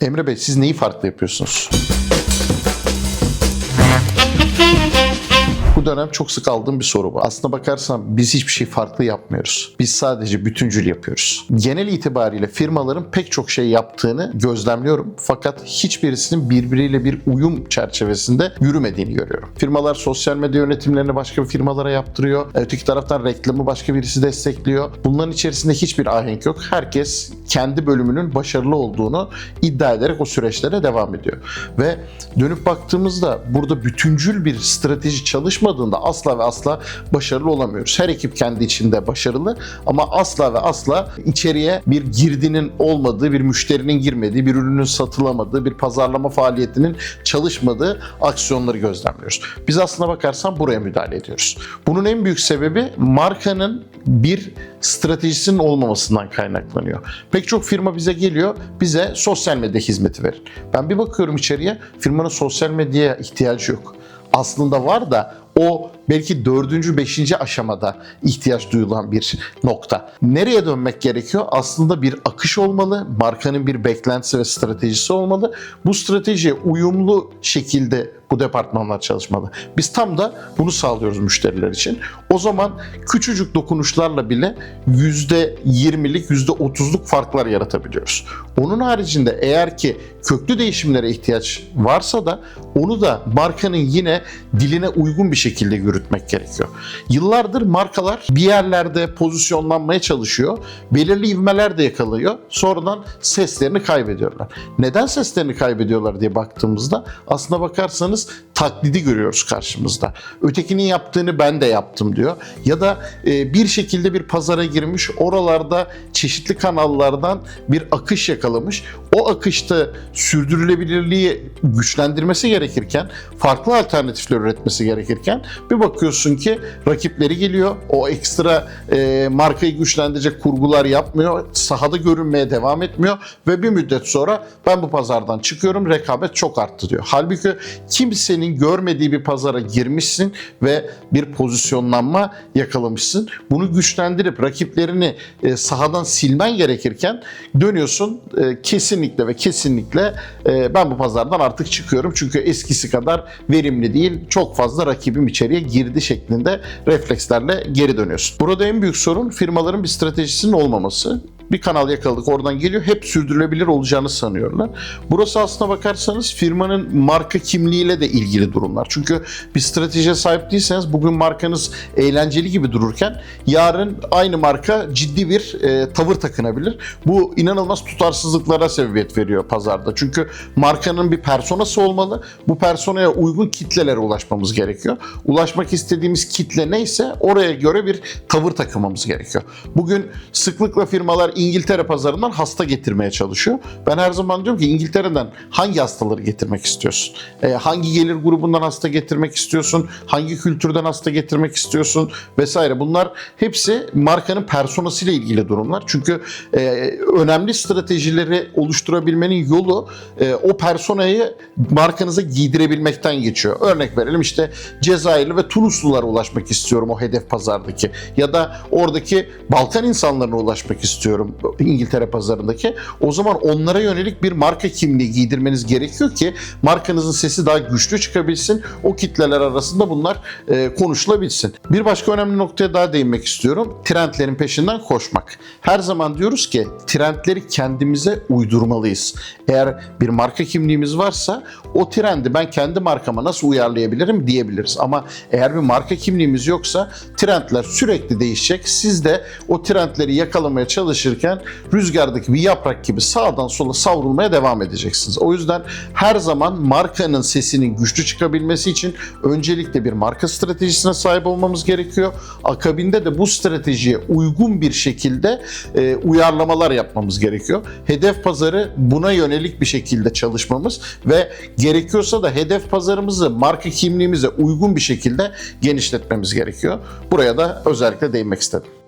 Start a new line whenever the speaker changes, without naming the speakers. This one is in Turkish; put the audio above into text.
Emre Bey siz neyi farklı yapıyorsunuz? Bu dönem çok sık aldığım bir soru bu. Aslına bakarsan biz hiçbir şey farklı yapmıyoruz. Biz sadece bütüncül yapıyoruz. Genel itibariyle firmaların pek çok şey yaptığını gözlemliyorum. Fakat hiçbirisinin birbiriyle bir uyum çerçevesinde yürümediğini görüyorum. Firmalar sosyal medya yönetimlerini başka bir firmalara yaptırıyor. Öteki taraftan reklamı başka birisi destekliyor. Bunların içerisinde hiçbir ahenk yok. Herkes kendi bölümünün başarılı olduğunu iddia ederek o süreçlere devam ediyor. Ve dönüp baktığımızda burada bütüncül bir strateji çalışmadığında asla ve asla başarılı olamıyoruz. Her ekip kendi içinde başarılı ama asla ve asla içeriye bir girdinin olmadığı, bir müşterinin girmediği, bir ürünün satılamadığı, bir pazarlama faaliyetinin çalışmadığı aksiyonları gözlemliyoruz. Biz aslına bakarsan buraya müdahale ediyoruz. Bunun en büyük sebebi markanın bir stratejisinin olmamasından kaynaklanıyor. Pek çok firma bize geliyor, bize sosyal medya hizmeti verin. Ben bir bakıyorum içeriye, firmanın sosyal medyaya ihtiyacı yok. Aslında var da o belki dördüncü, beşinci aşamada ihtiyaç duyulan bir nokta. Nereye dönmek gerekiyor? Aslında bir akış olmalı, markanın bir beklentisi ve stratejisi olmalı. Bu stratejiye uyumlu şekilde bu departmanlar çalışmalı. Biz tam da bunu sağlıyoruz müşteriler için. O zaman küçücük dokunuşlarla bile %20'lik, %30'luk farklar yaratabiliyoruz. Onun haricinde eğer ki köklü değişimlere ihtiyaç varsa da onu da markanın yine diline uygun bir şekilde yürütmek gerekiyor. Yıllardır markalar bir yerlerde pozisyonlanmaya çalışıyor. Belirli ivmeler de yakalıyor. Sonradan seslerini kaybediyorlar. Neden seslerini kaybediyorlar diye baktığımızda aslına bakarsanız taklidi görüyoruz karşımızda. Ötekinin yaptığını ben de yaptım diyor. Ya da e, bir şekilde bir pazara girmiş, oralarda çeşitli kanallardan bir akış yakalamış. O akışta sürdürülebilirliği güçlendirmesi gerekirken, farklı alternatifler üretmesi gerekirken bir bakıyorsun ki rakipleri geliyor. O ekstra e, markayı güçlendirecek kurgular yapmıyor. Sahada görünmeye devam etmiyor ve bir müddet sonra ben bu pazardan çıkıyorum. Rekabet çok arttı diyor. Halbuki kimsenin görmediği bir pazara girmişsin ve bir pozisyonlanma yakalamışsın. Bunu güçlendirip rakiplerini e, sahadan silmen gerekirken dönüyorsun e, kesinlikle ve kesinlikle e, ben bu pazardan artık çıkıyorum. Çünkü eskisi kadar verimli değil. Çok fazla rakibim içeriye girdi şeklinde reflekslerle geri dönüyorsun. Burada en büyük sorun firmaların bir stratejisinin olmaması bir kanal yakaladık oradan geliyor hep sürdürülebilir olacağını sanıyorlar. Burası aslına bakarsanız firmanın marka kimliğiyle de ilgili durumlar. Çünkü bir stratejiye sahip değilseniz bugün markanız eğlenceli gibi dururken yarın aynı marka ciddi bir e, tavır takınabilir. Bu inanılmaz tutarsızlıklara sebebiyet veriyor pazarda. Çünkü markanın bir personası olmalı. Bu personaya uygun kitlelere ulaşmamız gerekiyor. Ulaşmak istediğimiz kitle neyse oraya göre bir tavır takımamız gerekiyor. Bugün sıklıkla firmalar İngiltere pazarından hasta getirmeye çalışıyor. Ben her zaman diyorum ki İngiltere'den hangi hastaları getirmek istiyorsun? Ee, hangi gelir grubundan hasta getirmek istiyorsun? Hangi kültürden hasta getirmek istiyorsun? Vesaire. Bunlar hepsi markanın personasıyla ilgili durumlar. Çünkü e, önemli stratejileri oluşturabilmenin yolu e, o personayı markanıza giydirebilmekten geçiyor. Örnek verelim işte Cezayirli ve Tunuslulara ulaşmak istiyorum o hedef pazardaki. Ya da oradaki Balkan insanlarına ulaşmak istiyorum İngiltere pazarındaki. O zaman onlara yönelik bir marka kimliği giydirmeniz gerekiyor ki markanızın sesi daha güçlü çıkabilsin. O kitleler arasında bunlar e, konuşulabilsin. Bir başka önemli noktaya daha değinmek istiyorum. Trendlerin peşinden koşmak. Her zaman diyoruz ki trendleri kendimize uydurmalıyız. Eğer bir marka kimliğimiz varsa o trendi ben kendi markama nasıl uyarlayabilirim diyebiliriz. Ama eğer bir marka kimliğimiz yoksa trendler sürekli değişecek. Siz de o trendleri yakalamaya çalışırken rüzgardaki bir yaprak gibi sağdan sola savrulmaya devam edeceksiniz. O yüzden her zaman markanın sesinin güçlü çıkabilmesi için öncelikle bir marka stratejisine sahip olmamız gerekiyor. Akabinde de bu stratejiye uygun bir şekilde e, uyarlamalar yapmamız gerekiyor. Hedef pazarı buna yönelik bir şekilde çalışmamız ve gerekiyorsa da hedef pazarımızı marka kimliğimize uygun bir şekilde genişletmemiz gerekiyor. Buraya da özellikle değinmek istedim.